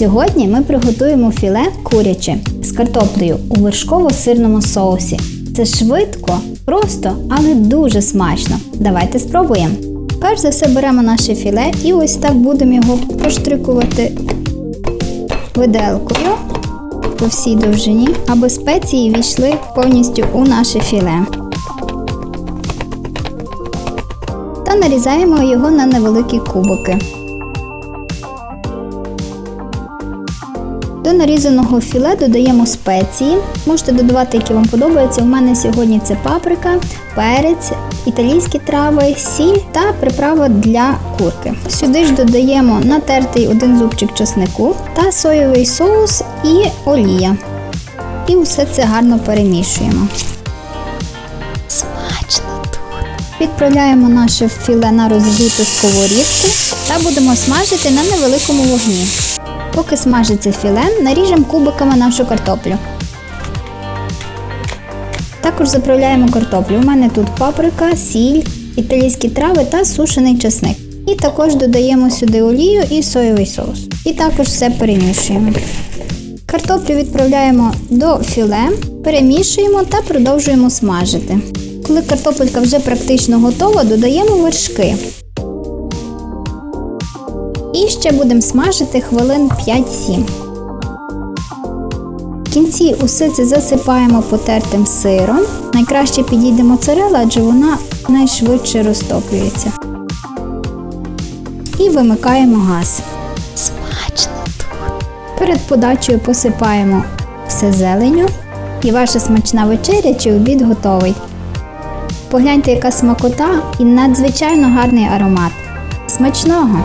Сьогодні ми приготуємо філе куряче з картоплею у вершково-сирному соусі. Це швидко, просто, але дуже смачно. Давайте спробуємо. Перш за все беремо наше філе і ось так будемо його проштрикувати виделкою по всій довжині, аби спеції війшли повністю у наше філе. Та нарізаємо його на невеликі кубики. До нарізаного філе додаємо спеції. Можете додавати, які вам подобаються. У мене сьогодні це паприка, перець, італійські трави, сіль та приправа для курки. Сюди ж додаємо натертий один зубчик чеснику та соєвий соус і олія. І усе це гарно перемішуємо. Відправляємо наше філе на розігріту сковорідку та будемо смажити на невеликому вогні. Поки смажиться філе, наріжемо кубиками нашу картоплю. Також заправляємо картоплю. У мене тут паприка, сіль, італійські трави та сушений чесник. І також додаємо сюди олію і соєвий соус. І також все перемішуємо. Картоплю відправляємо до філе, перемішуємо та продовжуємо смажити. Коли картопелька вже практично готова, додаємо вершки. І ще будемо смажити хвилин 5-7. В кінці усе це засипаємо потертим сиром. Найкраще підійде моцарела, адже вона найшвидше розтоплюється. І вимикаємо газ. Смачно тут! Перед подачею посипаємо все зеленю. І ваша смачна вечеря чи обід готовий. Погляньте, яка смакота і надзвичайно гарний аромат. Смачного!